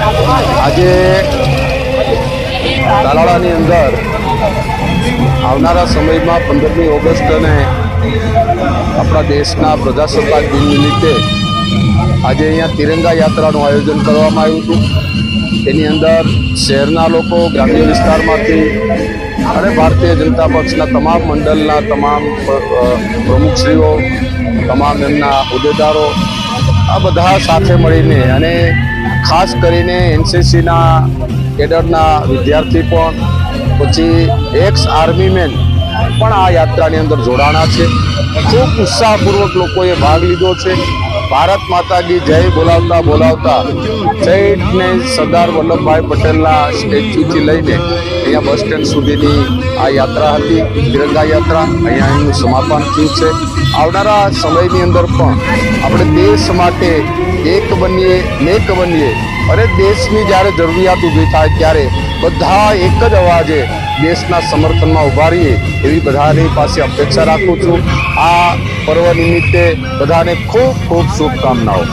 આજે તાલાળાની અંદર આવનારા સમયમાં પંદરમી ઓગસ્ટને આપણા દેશના પ્રજાસત્તાક દિન નિમિત્તે આજે અહીંયા તિરંગા યાત્રાનું આયોજન કરવામાં આવ્યું હતું. એની અંદર શહેરના લોકો, ગ્રામ્ય વિસ્તારમાંથી અને ભારતીય જનતા પક્ષના તમામ મંડળના તમામ પ્રમુખશ્રીઓ, તમામ એમના હોદ્દેદારો આ બધા સાથે મળીને અને ખાસ કરીને એનસીસીના કેડરના વિદ્યાર્થી પણ, પછી એક્સ આર્મીમેન પણ આ યાત્રાની અંદર જોડાણા છે. ખૂબ ઉત્સાહપૂર્વક લોકોએ ભાગ લીધો છે. ભારત માતા કી જય બોલાવતા બોલાવતા જયને સરદાર વલ્લભભાઈ પટેલના સ્ટેચ્યુથી લઈને અહીંયા બસ સ્ટેન્ડ સુધીની આ યાત્રા હતી. તિરંગા યાત્રા અહીંયા એનું સમાપન થયું છે. આવનારા સમયની અંદર પણ આપણે દેશ માટે એક બનીએ નેક બનીએ, અને દેશની જ્યારે જરૂરિયાત ઊભી થાય ત્યારે બધા એક જ અવાજે દેશના સમર્થનમાં ઊભા રહીએ એવી બધાની પાસે અપેક્ષા રાખું છું. આ પર્વ નિમિત્તે બધાને ખૂબ ખૂબ શુભકામનાઓ.